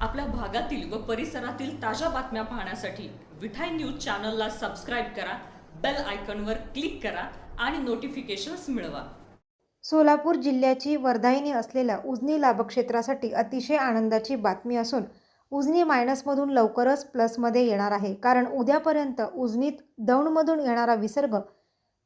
आपल्या भागातील व परिसरातील ताज्या बातम्या पाहण्यासाठी विठाई न्यूज चॅनलला सबस्क्राईब करा बेल आयकॉनवर क्लिक करा आणि नोटिफिकेशन्स मिळवा. सोलापूर जिल्ह्याची वर्धाईनी असलेल्या उजनी लाभक्षेत्रासाठी अतिशय आनंदाची बातमी असून उजनी मायनसमधून लवकरच प्लसमध्ये येणार आहे. कारण उद्यापर्यंत उजनीत दौंडमधून येणारा विसर्ग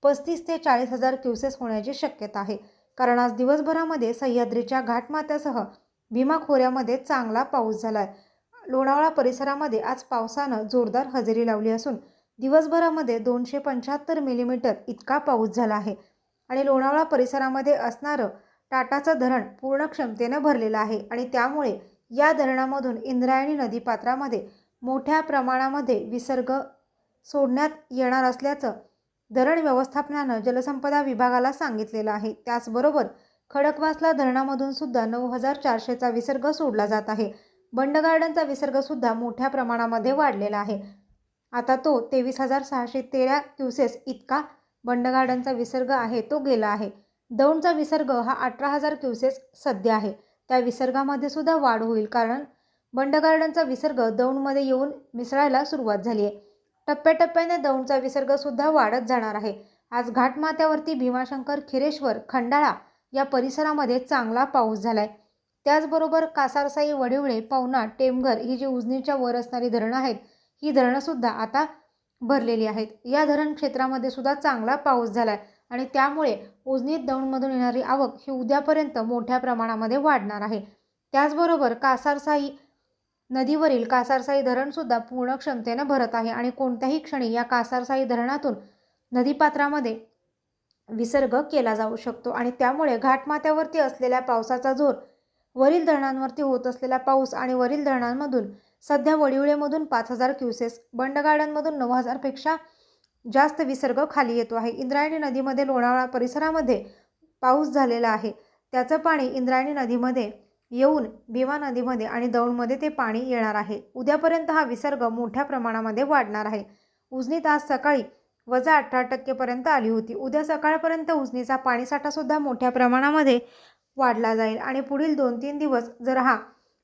पस्तीस ते चाळीस हजार क्युसेस होण्याची शक्यता आहे. कारण आज दिवसभरामध्ये सह्याद्रीच्या घाटमात्यासह भीमा खोऱ्यामध्ये चांगला पाऊस झाला आहे लोणावळा परिसरामध्ये आज पावसानं जोरदार हजेरी लावली असून दिवसभरामध्ये दोनशे पंच्याहत्तर मिलीमीटर इतका पाऊस झाला आहे. आणि लोणावळा परिसरामध्ये असणारं टाटाचं धरण पूर्ण क्षमतेनं भरलेलं आहे आणि त्यामुळे या धरणामधून इंद्रायणी नदीपात्रामध्ये मोठ्या प्रमाणामध्ये विसर्ग सोडण्यात येणार असल्याचं धरण व्यवस्थापनानं जलसंपदा विभागाला सांगितलेलं आहे. त्याचबरोबर खडकवासला धरणामधून सुद्धा नऊ हजार चारशेचा विसर्ग सोडला जात आहे. बंड गार्डनचा विसर्गसुद्धा मोठ्या प्रमाणामध्ये वाढलेला आहे. आता तो तेवीस हजार सहाशे तेरा क्युसेस इतका बंड गार्डनचा विसर्ग आहे तो गेला आहे. दौंडचा विसर्ग हा अठरा हजार क्युसेस सध्या आहे. त्या विसर्गामध्ये सुद्धा वाढ होईल कारण बंड गार्डनचा विसर्ग दौंडमध्ये येऊन मिसळायला सुरुवात झाली आहे. टप्प्याटप्प्याने दौंडचा विसर्गसुद्धा वाढत जाणार आहे. आज घाटमाथ्यावरती भीमाशंकर खिरेश्वर खंडाळा या परिसरामध्ये चांगला पाऊस झाला आहे त्याचबरोबर कासारसाई वडिवळे पवना टेमघर ही जी उजनीच्या वर असणारी धरणं आहेत ही धरणंसुद्धा आता भरलेली आहेत. या धरण क्षेत्रामध्ये सुद्धा चांगला पाऊस झाला आहे आणि त्यामुळे उजनीत दौंडमधून येणारी आवक ही उद्यापर्यंत मोठ्या प्रमाणामध्ये वाढणार आहे. त्याचबरोबर कासारसाई नदीवरील कासारसाई धरणसुद्धा पूर्ण क्षमतेनं भरत आहे आणि कोणत्याही क्षणी या कासारसाई धरणातून नदीपात्रामध्ये विसर्ग केला जाऊ शकतो आणि त्यामुळे घाटमाथ्यावरती असलेल्या पावसाचा जोर वरील धरणांवरती होत असलेला पाऊस आणि वरील धरणांमधून सध्या वडिवळेमधून पाच हजार क्युसेस बंड गार्डनमधून नऊ हजारपेक्षा जास्त विसर्ग खाली येतो आहे. इंद्रायणी नदीमध्ये लोणावळा परिसरामध्ये पाऊस झालेला आहे. त्याचं पाणी इंद्रायणी नदीमध्ये येऊन भीमा नदीमध्ये आणि दौंडमध्ये ते पाणी येणार आहे. उद्यापर्यंत हा विसर्ग मोठ्या प्रमाणामध्ये वाढणार आहे. उजनीत आज सकाळी वजा अठरा टक्केपर्यंत आली होती. उद्या सकाळपर्यंत उजनीचा पाणीसाठासुद्धा मोठ्या प्रमाणामध्ये वाढला जाईल. आणि पुढील दोन तीन दिवस जर हा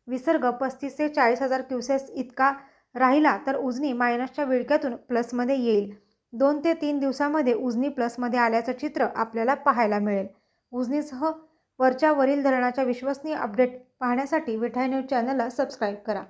विसर्ग पस्तीस ते चाळीस हजार क्युसेस इतका राहिला तर उजनी मायनसच्या विळक्यातून प्लसमध्ये येईल. दोन ते तीन दिवसामध्ये उजनी प्लसमध्ये आल्याचं चित्र आपल्याला पाहायला मिळेल. उजनीसह वरच्या वरील धरणाच्या विश्वसनीय अपडेट पाहण्यासाठी विठाय न्यूज चॅनलला सबस्क्राईब करा.